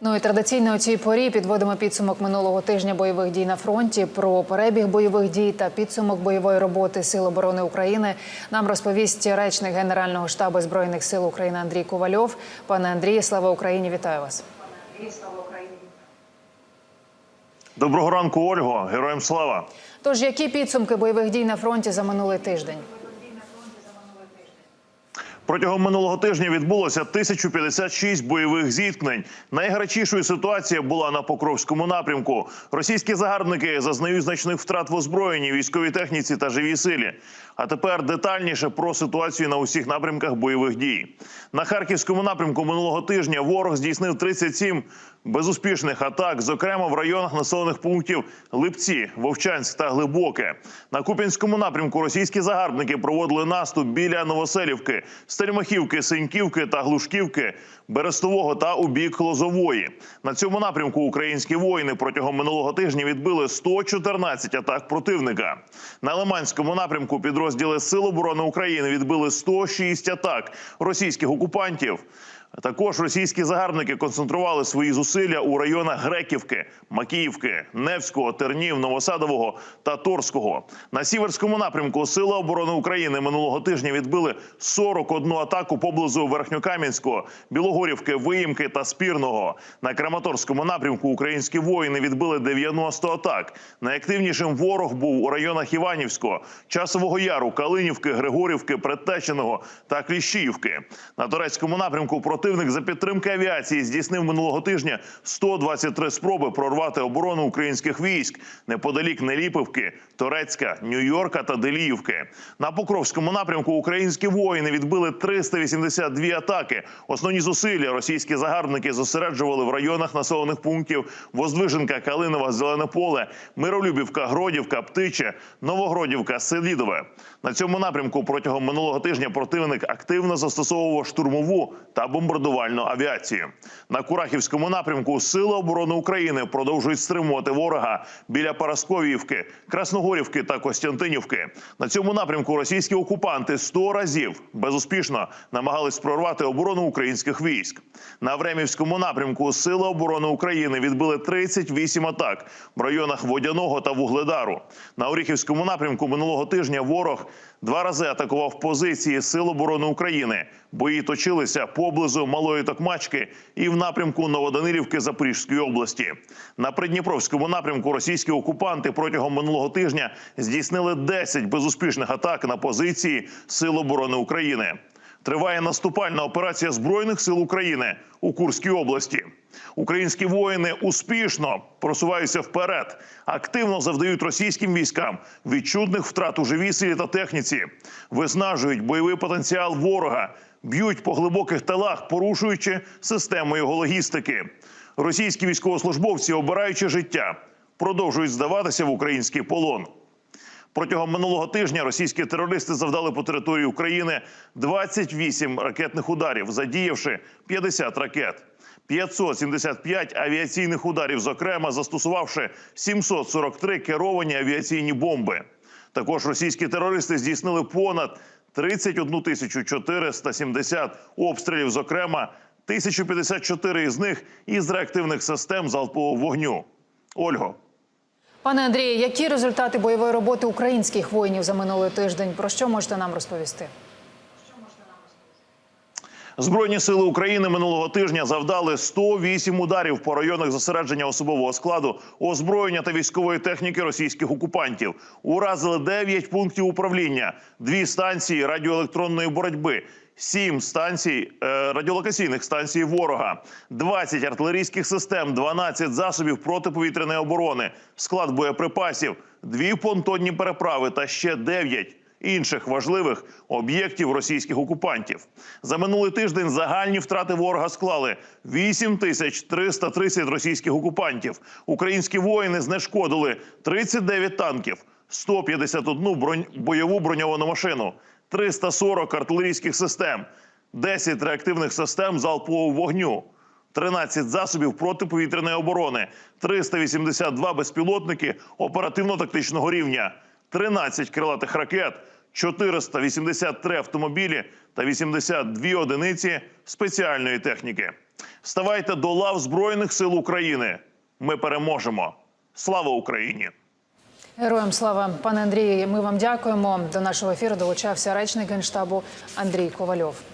Ну і традиційно у цій порі підводимо підсумок минулого тижня бойових дій на фронті. Про перебіг бойових дій та підсумок бойової роботи Сил оборони України нам розповість речник Генерального штабу збройних сил України Андрій Ковальов. Пане Андрій, слава Україні! Вітаю вас. Доброго ранку, Ольго. Героям слава. Тож, які підсумки бойових дій на фронті за минулий тиждень? Протягом минулого тижня відбулося 1056 бойових зіткнень. Найгарячішою ситуація була на Покровському напрямку. Російські загарбники зазнають значних втрат в озброєнні, військовій техніці та живій силі. А тепер детальніше про ситуацію на усіх напрямках бойових дій. На харківському напрямку минулого тижня ворог здійснив 37 безуспішних атак, зокрема в районах населених пунктів Липці, Вовчанськ та Глибоке. На Куп'янському напрямку російські загарбники проводили наступ біля Новоселівки, Стельмахівки, Синьківки та Глушківки, Берестового та у бік Лозової. На цьому напрямку українські воїни протягом минулого тижня відбили 114 атак противника. На Лиманському напрямку підрозділи Сил оборони України відбили 106 атак російських окупантів. Також російські загарбники концентрували свої зусилля у районах Греківки, Макіївки, Невського, Тернів, Новосадового та Торського. На сіверському напрямку Сили оборони України минулого тижня відбили 41 атаку поблизу Верхньокам'янського, Білогорівки, Виїмки та Спірного. На Краматорському напрямку українські воїни відбили 90 атак. Найактивнішим ворог був у районах Іванівського, Часового Яру, Калинівки, Григорівки, Предтеченого та Кліщіївки. На турецькому напрямку противник за підтримки авіації здійснив минулого тижня 123 спроби прорвати оборону українських військ неподалік Неліпівки, Торецька, Нью-Йорка та Деліївки. На Покровському напрямку українські воїни відбили 382 атаки. Основні зусилля російські загарбники зосереджували в районах населених пунктів Воздвиженка, Калинова, Зелене Поле, Миролюбівка, Гродівка, Птиче, Новогродівка, Селідове. На цьому напрямку протягом минулого тижня противник активно застосовував штурмову та бомбардувальну авіацію. На Курахівському напрямку Сили оборони України продовжують стримувати ворога біля Парасковіївки, Красногорівки та Костянтинівки. На цьому напрямку російські окупанти 100 разів безуспішно намагались прорвати оборону українських військ. На Времівському напрямку Сили оборони України відбили 38 атак в районах Водяного та Вугледару. На Оріхівському напрямку минулого тижня ворог два рази атакував позиції Сил оборони України. Бої точилися поблизу Малої Токмачки і в напрямку Новоданилівки Запорізької області. На Придніпровському напрямку російські окупанти протягом минулого тижня здійснили 10 безуспішних атак на позиції Сил оборони України. Триває наступальна операція збройних сил України у Курській області. Українські воїни успішно просуваються вперед, активно завдають російським військам відчутних втрат у живій силі та техніці, виснажують бойовий потенціал ворога, б'ють по глибоких тилах, порушуючи систему його логістики. Російські військовослужбовці, обираючи життя, продовжують здаватися в український полон. Протягом минулого тижня російські терористи завдали по території України 28 ракетних ударів, задіявши 50 ракет. 575 авіаційних ударів, зокрема застосувавши 743 керовані авіаційні бомби. Також російські терористи здійснили понад 31 тисячу 470 обстрілів, зокрема 1054 із них із реактивних систем залпового вогню. Ольго. Пане Андрію, які результати бойової роботи українських воїнів за минулий тиждень? Про що можете нам розповісти? Збройні сили України минулого тижня завдали 108 ударів по районах зосередження особового складу, озброєння та військової техніки російських окупантів. Уразили 9 пунктів управління, дві станції радіоелектронної боротьби. Сім станцій е, радіолокаційних станцій ворога, 20 артилерійських систем, 12 засобів протиповітряної оборони, склад боєприпасів, дві понтонні переправи та ще 9 інших важливих об'єктів російських окупантів. За минулий тиждень загальні втрати ворога склали 8 тисяч 330 російських окупантів. Українські воїни знешкодили 39 танків, 151 бронь... бойову броньовану машину, 340 артилерійських систем, 10 реактивних систем залпового вогню. 13 засобів протиповітряної оборони, 382 безпілотники оперативно-тактичного рівня, 13 крилатих ракет, 483 автомобілі та 82 одиниці спеціальної техніки. Ставайте до лав Збройних сил України. Ми переможемо. Слава Україні! Героям слава, пане Андрію. Ми вам дякуємо. До нашого ефіру долучався речник генштабу Андрій Ковальов.